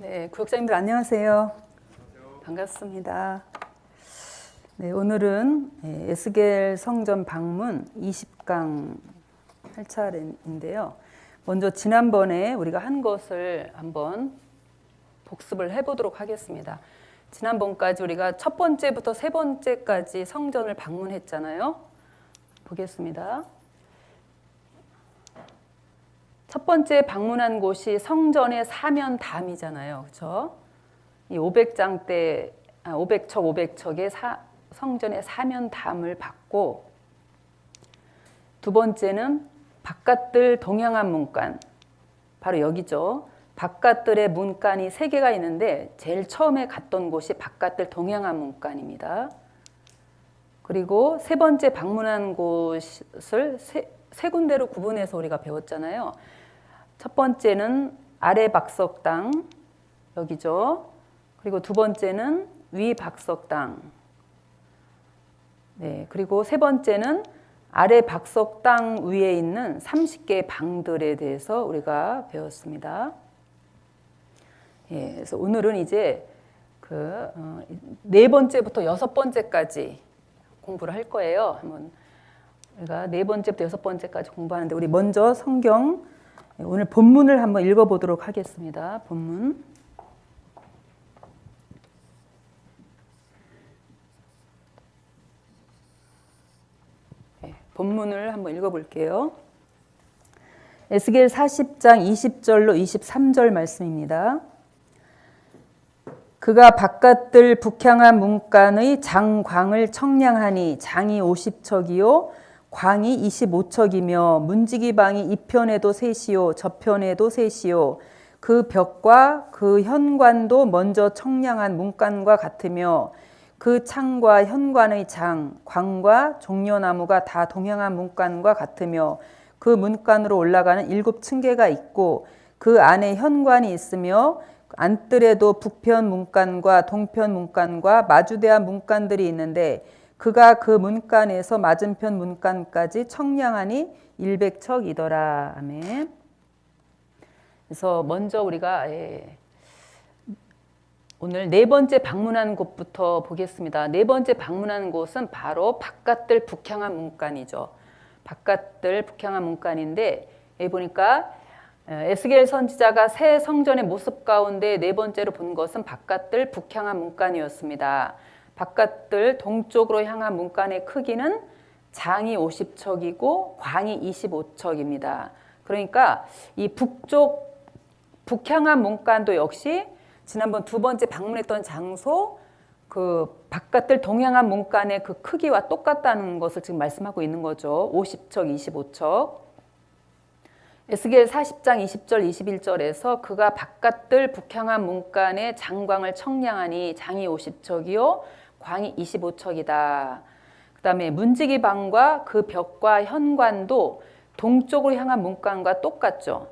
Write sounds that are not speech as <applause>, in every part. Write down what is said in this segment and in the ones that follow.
네, 구역장님들 안녕하세요. 반갑습니다. 네, 오늘은 예, 에스겔 성전 방문 20강 할 차례인데요. 먼저 지난번에 우리가 한 것을 한번 복습을 해보도록 하겠습니다. 지난번까지 우리가 첫 번째부터 세 번째까지 성전을 방문했잖아요. 보겠습니다. 첫 번째 방문한 곳이 성전의 사면담이잖아요. 그렇죠? 이 500장 때 아, 500척 500척의 사, 성전의 사면담을 받고 두 번째는 바깥들 동양한 문간 바로 여기죠. 바깥들의 문간이 세 개가 있는데 제일 처음에 갔던 곳이 바깥들 동양한 문간입니다. 그리고 세 번째 방문한 곳을 세, 세 군데로 구분해서 우리가 배웠잖아요. 첫 번째는 아래 박석당 여기죠. 그리고 두 번째는 위 박석당. 네, 그리고 세 번째는 아래 박석당 위에 있는 30개의 방들에 대해서 우리가 배웠습니다. 예, 그래서 오늘은 이제 그네 번째부터 여섯 번째까지 공부를 할 거예요. 한번 우리가 네 번째부터 여섯 번째까지 공부하는데 우리 먼저 성경 오늘 본문을 한번 읽어보도록 하겠습니다. 본문. 네, 본문을 한번 읽어볼게요. 에스겔 40장 20절로 23절 말씀입니다. 그가 바깥들 북향한 문간의 장광을 청량하니 장이 50척이요 광이 25척이며 문지기 방이 이편에도 셋이요 저편에도 셋이요. 그 벽과 그 현관도 먼저 청량한 문간과 같으며 그 창과 현관의 장, 광과 종려나무가 다 동양한 문간과 같으며 그 문간으로 올라가는 일곱 층계가 있고 그 안에 현관이 있으며 안뜰에도 북편 문간과 동편 문간과 마주대한 문간들이 있는데 그가 그 문간에서 맞은편 문간까지 청량하니 일백척이더라. 아멘. 그래서 먼저 우리가 예, 오늘 네 번째 방문한 곳부터 보겠습니다. 네 번째 방문한 곳은 바로 바깥들 북향한 문간이죠. 바깥들 북향한 문간인데 여기 보니까 에스겔 선지자가 새 성전의 모습 가운데 네 번째로 본 것은 바깥들 북향한 문간이었습니다. 바깥들 동쪽으로 향한 문간의 크기는 장이 50척이고 광이 25척입니다. 그러니까 이 북쪽 북향한 문간도 역시 지난번 두 번째 방문했던 장소 그 바깥들 동향한 문간의 그 크기와 똑같다는 것을 지금 말씀하고 있는 거죠. 50척, 25척. 에스겔 40장 20절 21절에서 그가 바깥들 북향한 문간의 장광을 청량하니 장이 50척이요 광이 25척이다. 그 다음에 문지기 방과 그 벽과 현관도 동쪽으로 향한 문간과 똑같죠.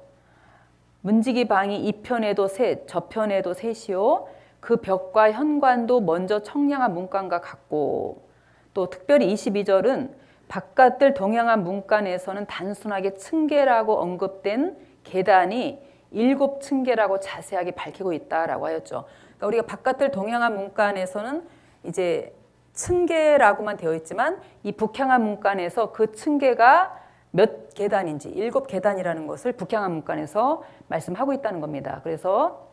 문지기 방이 이 편에도 셋, 저 편에도 셋이요. 그 벽과 현관도 먼저 청량한 문간과 같고 또 특별히 22절은 바깥들 동양한 문간에서는 단순하게 층계라고 언급된 계단이 일곱 층계라고 자세하게 밝히고 있다라고 하였죠. 그러니까 우리가 바깥들 동양한 문간에서는 이제 층계라고만 되어 있지만 이 북향한 문간에서 그 층계가 몇 계단인지 일곱 계단이라는 것을 북향한 문간에서 말씀하고 있다는 겁니다. 그래서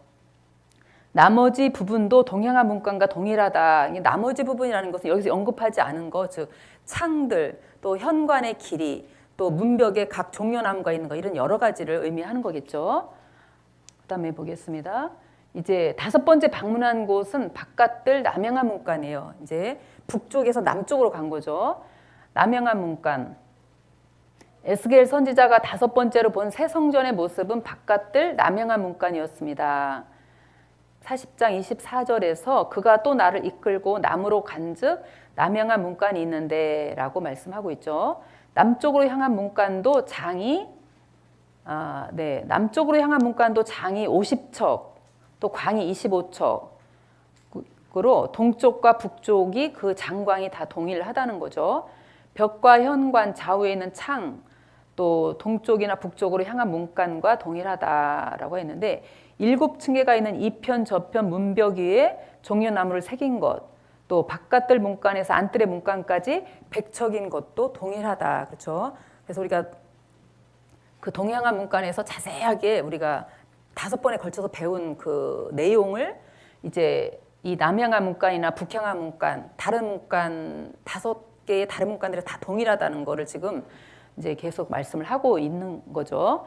나머지 부분도 동양한 문간과 동일하다. 나머지 부분이라는 것은 여기서 언급하지 않은 것, 즉 창들, 또 현관의 길이, 또 문벽에 각 종려나무가 있는 거 이런 여러 가지를 의미하는 거겠죠. 그다음에 보겠습니다. 이제 다섯 번째 방문한 곳은 바깥들 남양한 문간이에요. 이제 북쪽에서 남쪽으로 간 거죠. 남양한 문간. 에스겔 선지자가 다섯 번째로 본 새 성전의 모습은 바깥들 남양한 문간이었습니다. 40장 24절에서 그가 또 나를 이끌고 남으로 간즉 남양한 문간이 있는데 라고 말씀하고 있죠. 남쪽으로 향한 문간도 장이 아, 네, 남쪽으로 향한 문간도 장이 50척 또 광이 25척으로 동쪽과 북쪽이 그 장광이 다 동일하다는 거죠. 벽과 현관 좌우에 있는 창, 또 동쪽이나 북쪽으로 향한 문간과 동일하다라고 했는데 일곱 층계가 있는 이편 저편 문벽 위에 종려나무를 새긴 것, 또 바깥들 문간에서 안뜰의 문간까지 백척인 것도 동일하다. 그렇죠? 그래서 우리가 그 동양화 문간에서 자세하게 우리가 다섯 번에 걸쳐서 배운 그 내용을 이제 이 남양화 문간이나 북향화 문간 다른 문간 다섯 개의 다른 문간들이 다 동일하다는 거를 지금 이제 계속 말씀을 하고 있는 거죠.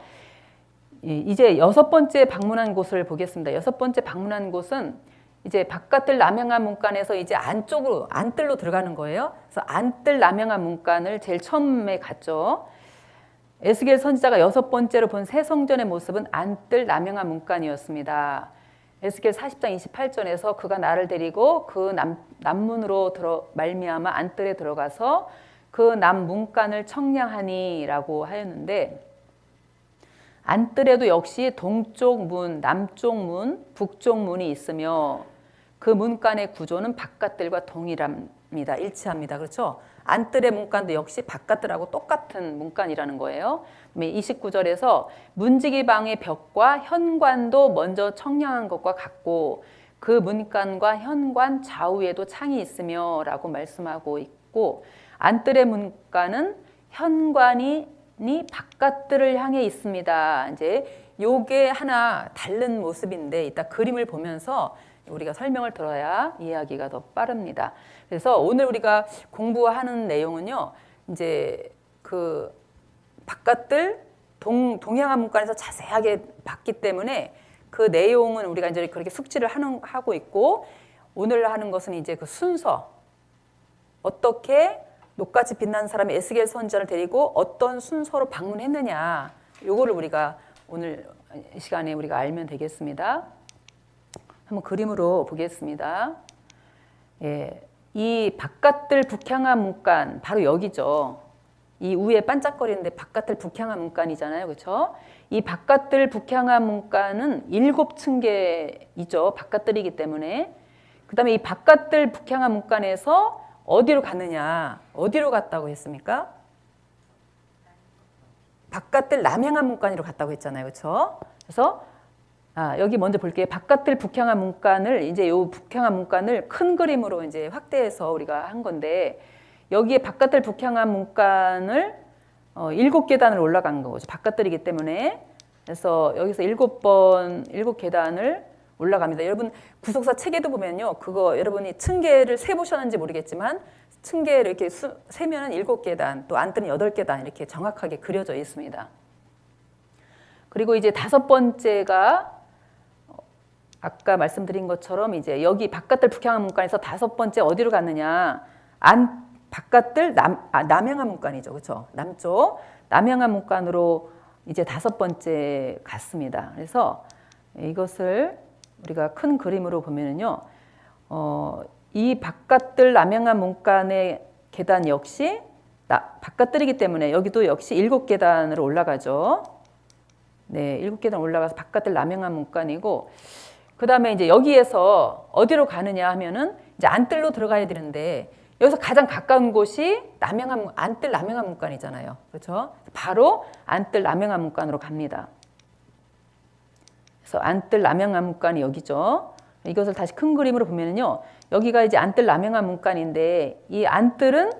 이- 이제 여섯 번째 방문한 곳을 보겠습니다. 여섯 번째 방문한 곳은 이제 바깥들 남양화 문간에서 이제 안쪽으로 안뜰로 들어가는 거예요. 그래서 안뜰 남양화 문간을 제일 처음에 갔죠. 에스겔 선지자가 여섯 번째로 본 새 성전의 모습은 안뜰 남양화 문간이었습니다. 에스겔 40장 28절에서 그가 나를 데리고 그 남, 남문으로 들어 말미암아 안뜰에 들어가서 그 남문간을 청량하니라고 하였는데 안뜰에도 역시 동쪽 문, 남쪽 문, 북쪽 문이 있으며 그 문간의 구조는 바깥들과 동일합니다. 일치합니다. 그렇죠? 안뜰의 문간도 역시 바깥들하고 똑같은 문간이라는 거예요. 29절에서 문지기 방의 벽과 현관도 먼저 청량한 것과 같고 그 문간과 현관 좌우에도 창이 있으며 라고 말씀하고 있고 안뜰의 문간은 현관이 니 바깥들을 향해 있습니다. 이제 요게 하나 다른 모습인데 이따 그림을 보면서 우리가 설명을 들어야 이해하기가 더 빠릅니다. 그래서 오늘 우리가 공부하는 내용은요. 이제 그 바깥들 동 동양화 문간에서 자세하게 봤기 때문에 그 내용은 우리가 이제 그렇게 숙지를 하는 하고 있고 오늘 하는 것은 이제 그 순서 어떻게 녹같이 빛난 사람이 에스겔 선지자를 데리고 어떤 순서로 방문했느냐 요거를 우리가 오늘 이 시간에 우리가 알면 되겠습니다. 한번 그림으로 보겠습니다. 예, 이 바깥들 북향화 문간 바로 여기죠. 이 위에 반짝거리는데 바깥들 북향화 문간이잖아요, 그렇죠? 이 바깥들 북향화 문간은 일곱 층계이죠. 바깥들이기 때문에 그다음에 이 바깥들 북향화 문간에서 어디로 갔느냐? 어디로 갔다고 했습니까? 바깥들 남향화 문간으로 갔다고 했잖아요, 그렇죠? 그래서 아, 여기 먼저 볼게요. 바깥들 북향화 문간을 이제 요 북향화 문간을 큰 그림으로 이제 확대해서 우리가 한 건데 여기에 바깥들 북향화 문간을 어, 일곱 계단을 올라간 거죠. 바깥들이기 때문에 그래서 여기서 일곱 번 일곱 계단을 올라갑니다. 여러분 구속사 책에도 보면요, 그거 여러분이 층계를 세 보셨는지 모르겠지만 층계를 이렇게 수, 세면은 일곱 계단, 또 안뜰은 여덟 계단 이렇게 정확하게 그려져 있습니다. 그리고 이제 다섯 번째가 어, 아까 말씀드린 것처럼 이제 여기 바깥들 북향화 문간에서 다섯 번째 어디로 갔느냐? 안 바깥들 남 아, 남향화 문간이죠, 그렇죠? 남쪽 남향화 문간으로 이제 다섯 번째 갔습니다. 그래서 이것을 우리가 큰 그림으로 보면은요, 어, 이 바깥들 남향화 문간의 계단 역시 나, 바깥들이기 때문에 여기도 역시 일곱 계단으로 올라가죠. 네, 일곱 계단 올라가서 바깥들 남향화 문간이고, 그 다음에 이제 여기에서 어디로 가느냐 하면은 이제 안뜰로 들어가야 되는데 여기서 가장 가까운 곳이 남양화 문- 안뜰 남양화 문간이잖아요. 그렇죠? 바로 안뜰 남양화 문간으로 갑니다. 그래서 안뜰 남양화 문간이 여기죠. 이것을 다시 큰 그림으로 보면은요. 여기가 이제 안뜰 남양화 문간인데 이 안뜰은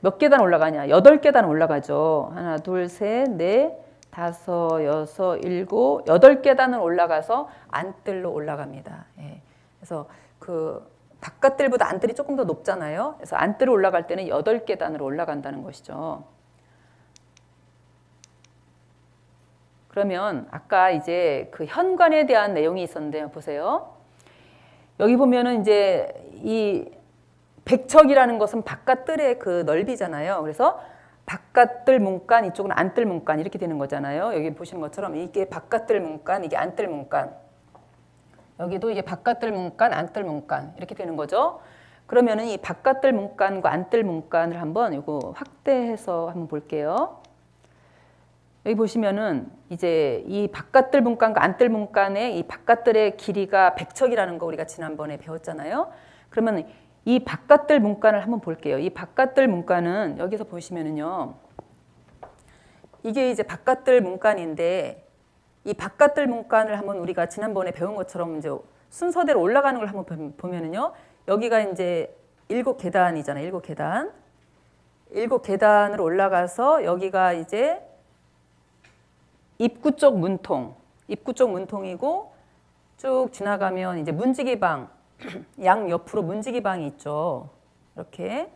몇 계단 올라가냐? 여덟 계단 올라가죠. 하나, 둘, 셋, 넷, 다섯, 여섯, 일곱, 여덟 계단을 올라가서 안뜰로 올라갑니다. 예. 그래서 그 바깥들보다 안뜰이 조금 더 높잖아요. 그래서 안뜰을 올라갈 때는 여덟 계단으로 올라간다는 것이죠. 그러면 아까 이제 그 현관에 대한 내용이 있었는데요. 보세요. 여기 보면은 이제 이 백척이라는 것은 바깥뜰의 그 넓이잖아요. 그래서 바깥뜰 문간 이쪽은 안뜰 문간 이렇게 되는 거잖아요. 여기 보시는 것처럼 이게 바깥뜰 문간 이게 안뜰 문간. 여기도 이게 바깥뜰 문간, 안뜰 문간 이렇게 되는 거죠. 그러면은 이 바깥뜰 문간과 안뜰 문간을 한번 이거 확대해서 한번 볼게요. 여기 보시면은 이제 이 바깥뜰 문간과 안뜰 문간의 이 바깥뜰의 길이가 백척이라는 거 우리가 지난번에 배웠잖아요. 그러면 이 바깥뜰 문간을 한번 볼게요. 이 바깥뜰 문간은 여기서 보시면은요. 이게 이제 바깥뜰 문간인데 이 바깥들 문간을 한번 우리가 지난번에 배운 것처럼 이제 순서대로 올라가는 걸 한번 보- 보면은요. 여기가 이제 일곱 계단이잖아요. 일곱 계단. 일곱 계단으로 올라가서 여기가 이제 입구 쪽 문통. 입구 쪽 문통이고 쭉 지나가면 이제 문지기 방. <clears throat> 양 옆으로 문지기 방이 있죠. 이렇게.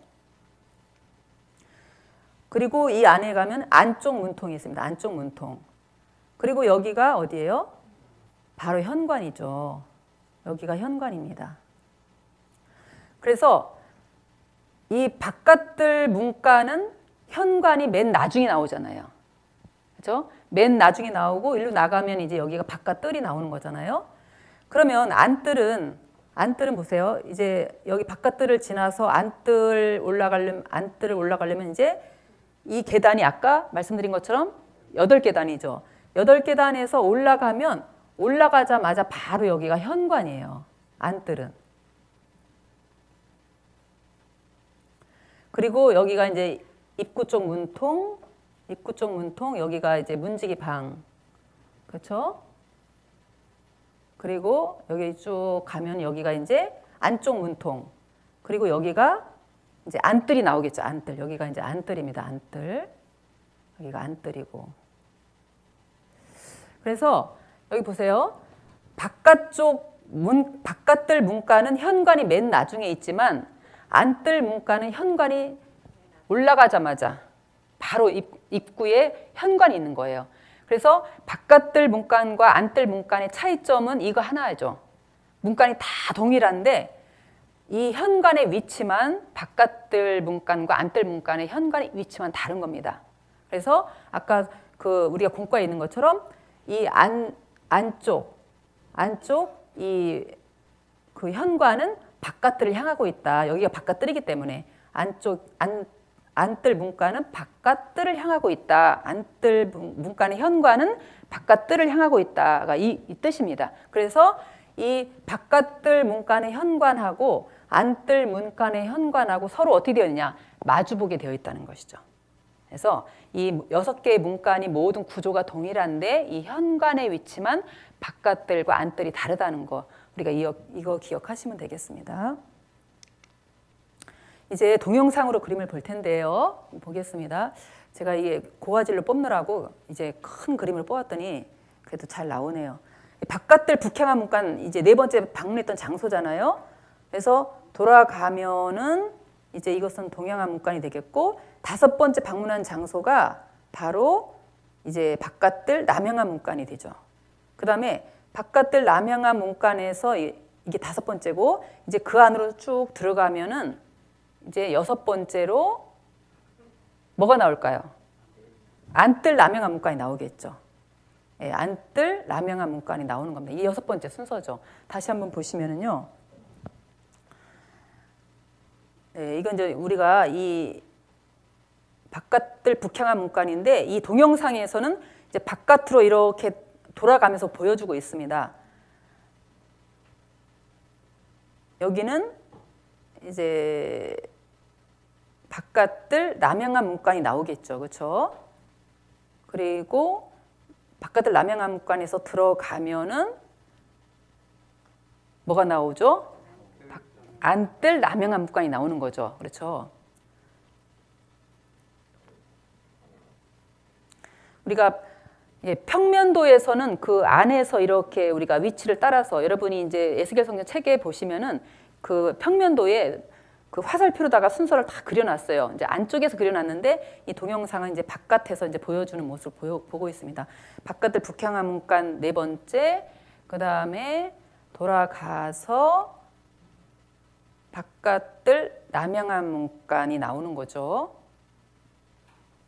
그리고 이 안에 가면 안쪽 문통이 있습니다. 안쪽 문통. 그리고 여기가 어디예요? 바로 현관이죠. 여기가 현관입니다. 그래서 이 바깥들 문간은 현관이 맨 나중에 나오잖아요. 그렇죠? 맨 나중에 나오고 일로 나가면 이제 여기가 바깥뜰이 나오는 거잖아요. 그러면 안뜰은 안뜰은 보세요. 이제 여기 바깥뜰을 지나서 안뜰 올라가려면 안뜰을 올라가려면 이제 이 계단이 아까 말씀드린 것처럼 여덟 계단이죠. 여덟 계단에서 올라가면 올라가자마자 바로 여기가 현관이에요. 안뜰은. 그리고 여기가 이제 입구 쪽 문통, 입구 쪽 문통, 여기가 이제 문지기 방. 그렇죠? 그리고 여기 쭉 가면 여기가 이제 안쪽 문통. 그리고 여기가 이제 안뜰이 나오겠죠. 안뜰. 여기가 이제 안뜰입니다. 안뜰. 여기가 안뜰이고. 그래서 여기 보세요. 바깥쪽 문 바깥뜰 문간은 현관이 맨 나중에 있지만 안뜰 문간은 현관이 올라가자마자 바로 입, 입구에 현관이 있는 거예요. 그래서 바깥뜰 문간과 안뜰 문간의 차이점은 이거 하나죠. 문간이 다 동일한데 이 현관의 위치만 바깥뜰 문간과 안뜰 문간의 현관의 위치만 다른 겁니다. 그래서 아까 그 우리가 공과에 있는 것처럼 이 안 안쪽 안쪽 이 그 현관은 바깥뜰을 향하고 있다. 여기가 바깥뜰이기 때문에 안쪽 안 안뜰 문간은 바깥뜰을 향하고 있다. 안뜰 문- 문간의 현관은 바깥뜰을 향하고 있다가 이, 이 뜻입니다. 그래서 이 바깥뜰 문간의 현관하고 안뜰 문간의 현관하고 서로 어떻게 되어 있느냐 마주보게 되어 있다는 것이죠. 그래서 이 여섯 개의 문간이 모든 구조가 동일한데 이 현관의 위치만 바깥들과 안뜰이 다르다는 거 우리가 이거 기억하시면 되겠습니다. 이제 동영상으로 그림을 볼 텐데요. 보겠습니다. 제가 이게 고화질로 뽑느라고 이제 큰 그림을 뽑았더니 그래도 잘 나오네요. 바깥들 북향한 문간 이제 네 번째 방문했던 장소잖아요. 그래서 돌아가면은 이제 이것은 동양한 문간이 되겠고 다섯 번째 방문한 장소가 바로 이제 바깥들 남양한 문간이 되죠. 그 다음에 바깥들 남양한 문간에서 이- 이게 다섯 번째고 이제 그 안으로 쭉 들어가면은 이제 여섯 번째로 뭐가 나올까요? 안뜰 남양한 문간이 나오겠죠. 예, 안뜰 남양한 문간이 나오는 겁니다. 이 여섯 번째 순서죠. 다시 한번 보시면은요. 네, 이건 이제 우리가 이 바깥들 북향한 문간인데 이 동영상에서는 이제 바깥으로 이렇게 돌아가면서 보여주고 있습니다. 여기는 이제 바깥들 남양한 문간이 나오겠죠, 그렇죠? 그리고 바깥들 남양한 문간에서 들어가면은 뭐가 나오죠? 박- 안뜰 남양한 문간이 나오는 거죠, 그렇죠? 우리가 예, 평면도에서는 그 안에서 이렇게 우리가 위치를 따라서 여러분이 이제 에스겔 성경 책에 보시면은 그 평면도에 그 화살표로다가 순서를 다 그려놨어요. 이제 안쪽에서 그려놨는데 이 동영상은 이제 바깥에서 이제 보여주는 모습을 보여, 보고 있습니다. 바깥을 북향한 문간 네 번째, 그 다음에 돌아가서 바깥들 남양한 문간이 나오는 거죠.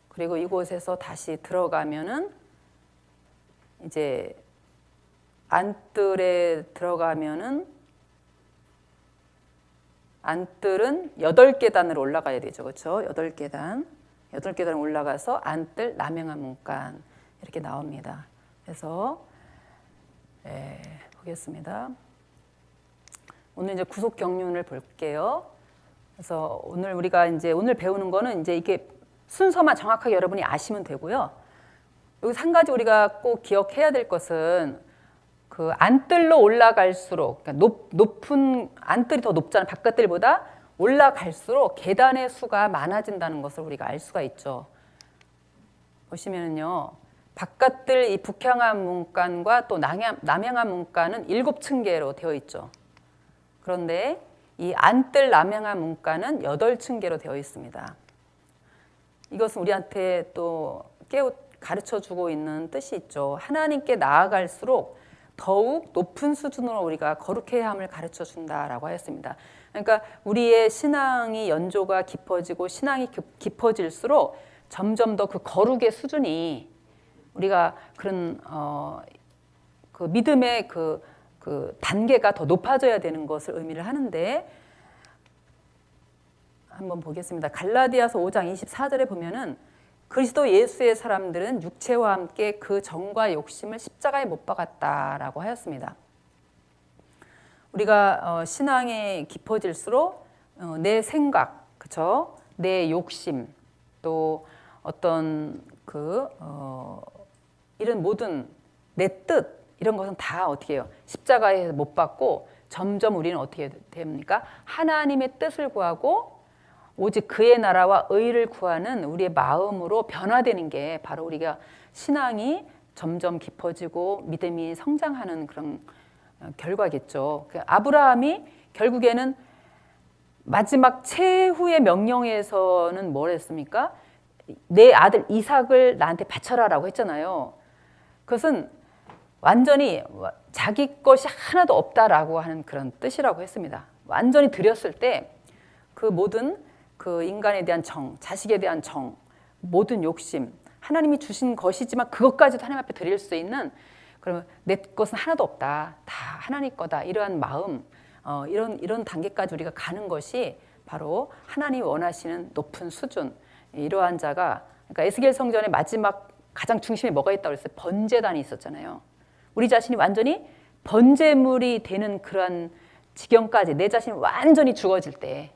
그리고 이곳에서 다시 들어가면은 이제 안뜰에 들어가면은 안뜰은 여덟 계단으로 올라가야 되죠. 그렇죠? 여덟 계단. 여덟 계단 올라가서 안뜰 남양한 문간 이렇게 나옵니다. 그래서 예, 보겠습니다. 오늘 이제 구속 경륜을 볼게요. 그래서 오늘 우리가 이제 오늘 배우는 거는 이제 이게 순서만 정확하게 여러분이 아시면 되고요. 여기서 한 가지 우리가 꼭 기억해야 될 것은 그 안뜰로 올라갈수록 그러니까 높, 높은 안뜰이 더 높잖아요. 바깥뜰보다 올라갈수록 계단의 수가 많아진다는 것을 우리가 알 수가 있죠. 보시면은요. 바깥뜰 이 북향암 문간과 또 남향, 남향암 문간은 일곱 층계로 되어 있죠. 그런데 이 안뜰 남향암 문간은 여덟 층계로 되어 있습니다. 이것은 우리한테 또 깨우 가르쳐 주고 있는 뜻이 있죠. 하나님께 나아갈수록 더욱 높은 수준으로 우리가 거룩해야 함을 가르쳐 준다라고 하였습니다. 그러니까 우리의 신앙이 연조가 깊어지고 신앙이 깊- 깊어질수록 점점 더 그 거룩의 수준이 우리가 그런 어, 그 믿음의 그, 그 단계가 더 높아져야 되는 것을 의미를 하는데 한번 보겠습니다. 갈라디아서 5장 24절에 보면은 그리스도 예수의 사람들은 육체와 함께 그 정과 욕심을 십자가에 못 박았다라고 하였습니다. 우리가 어, 신앙에 깊어질수록 어, 내 생각, 그렇죠? 내 욕심, 또 어떤 그 어, 이런 모든 내 뜻 이런 것은 다 어떻게 해요? 십자가에 못 박고 점점 우리는 어떻게 됩니까? 하나님의 뜻을 구하고 오직 그의 나라와 의를 구하는 우리의 마음으로 변화되는 게 바로 우리가 신앙이 점점 깊어지고 믿음이 성장하는 그런 어, 결과겠죠. 그 아브라함이 결국에는 마지막 최후의 명령에서는 뭘 했습니까? 내 아들 이삭을 나한테 바쳐라라고 했잖아요. 그것은 완전히 자기 것이 하나도 없다라고 하는 그런 뜻이라고 했습니다. 완전히 드렸을 때 그 모든 그 인간에 대한 정, 자식에 대한 정, 모든 욕심, 하나님이 주신 것이지만 그것까지도 하나님 앞에 드릴 수 있는 그러면 내 것은 하나도 없다, 다 하나님 거다 이러한 마음, 어, 이런 이런 단계까지 우리가 가는 것이 바로 하나님 원하시는 높은 수준 이러한 자가 그러니까 에스겔 성전의 마지막 가장 중심에 뭐가 있다고 그랬어요? 번제단이 있었잖아요. 우리 자신이 완전히 번제물이 되는 그러한 지경까지 내 자신이 완전히 죽어질 때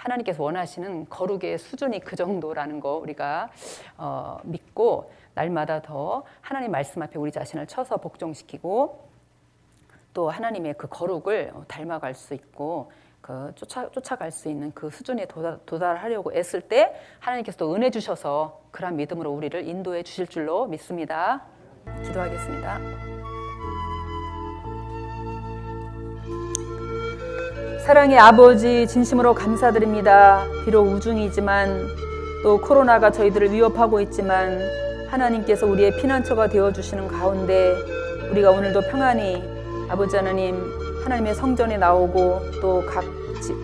하나님께서 원하시는 거룩의 수준이 그 정도라는 거 우리가 어, 믿고 날마다 더 하나님 말씀 앞에 우리 자신을 쳐서 복종시키고 또 하나님의 그 거룩을 닮아갈 수 있고 그 쫓아, 쫓아갈 수 있는 그 수준에 도달, 도달하려고 애쓸 때 하나님께서 또 은혜 주셔서 그런 믿음으로 우리를 인도해 주실 줄로 믿습니다. 기도하겠습니다. 사랑의 아버지 진심으로 감사드립니다. 비록 우중이지만 또 코로나가 저희들을 위협하고 있지만 하나님께서 우리의 피난처가 되어 주시는 가운데 우리가 오늘도 평안히 아버지 하나님 하나님의 성전에 나오고 또 각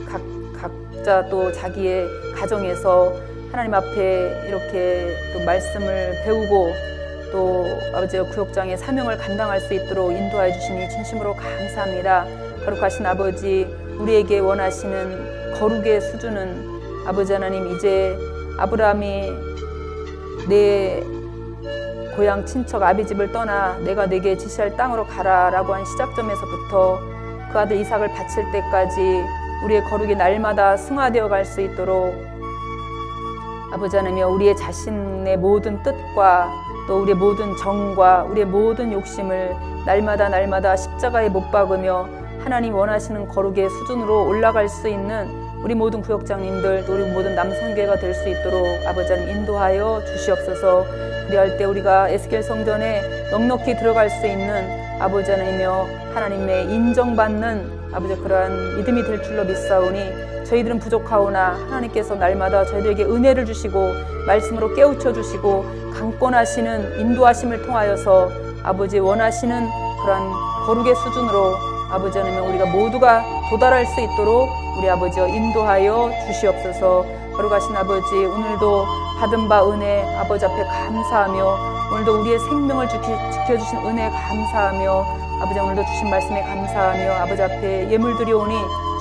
각, 각자 또 자기의 가정에서 하나님 앞에 이렇게 또 말씀을 배우고 또 아버지의 구역장의 사명을 감당할 수 있도록 인도하여 주시니 진심으로 감사합니다. 거룩하신 아버지 우리에게 원하시는 거룩의 수준은 아버지 하나님 이제 아브라함이 내 고향 친척 아비 집을 떠나 내가 내게 지시할 땅으로 가라라고 한 시작점에서부터 그 아들 이삭을 바칠 때까지 우리의 거룩이 날마다 승화되어 갈 수 있도록 아버지 하나님여 우리의 자신의 모든 뜻과 또 우리의 모든 정과 우리의 모든 욕심을 날마다 날마다 십자가에 못 박으며 하나님 원하시는 거룩의 수준으로 올라갈 수 있는 우리 모든 구역장님들 또 우리 모든 남성교회가 될 수 있도록 아버지 하나님 인도하여 주시옵소서. 그리할 때 우리가 에스겔 성전에 넉넉히 들어갈 수 있는 아버지 하나님이며 하나님의 인정받는 아버지 그러한 믿음이 될 줄로 믿사오니 저희들은 부족하오나 하나님께서 날마다 저희들에게 은혜를 주시고 말씀으로 깨우쳐 주시고 강권하시는 인도하심을 통하여서 아버지 원하시는 그러한 거룩의 수준으로 아버지 하나님 우리가 모두가 도달할 수 있도록 우리 아버지여 인도하여 주시옵소서. 거룩하신 아버지 오늘도 받은 바 은혜 아버지 앞에 감사하며 오늘도 우리의 생명을 지켜주신 은혜 감사하며 아버지 오늘도 주신 말씀에 감사하며 아버지 앞에 예물 드려오니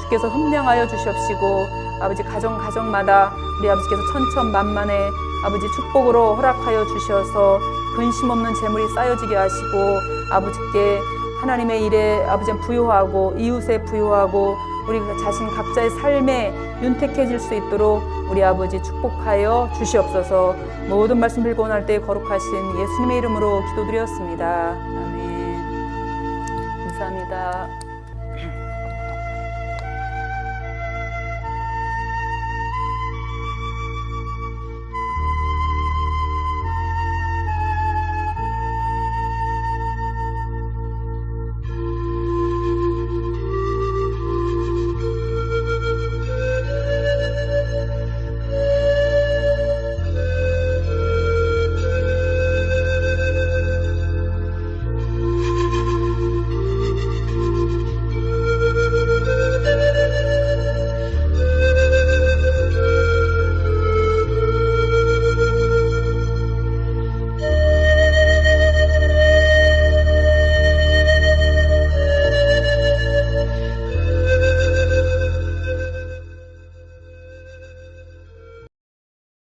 주께서 흠량하여 주시옵시고 아버지 가정 가정마다 우리 아버지께서 천천만만의 아버지 축복으로 허락하여 주셔서 근심 없는 재물이 쌓여지게 하시고 아버지께 하나님의 일에 아버지 부요하고 이웃에 부요하고 우리 자신 각자의 삶에 윤택해질 수 있도록 우리 아버지 축복하여 주시옵소서 모든 말씀 빌고 원할 때 거룩하신 예수님의 이름으로 기도드렸습니다. 아멘. 감사합니다.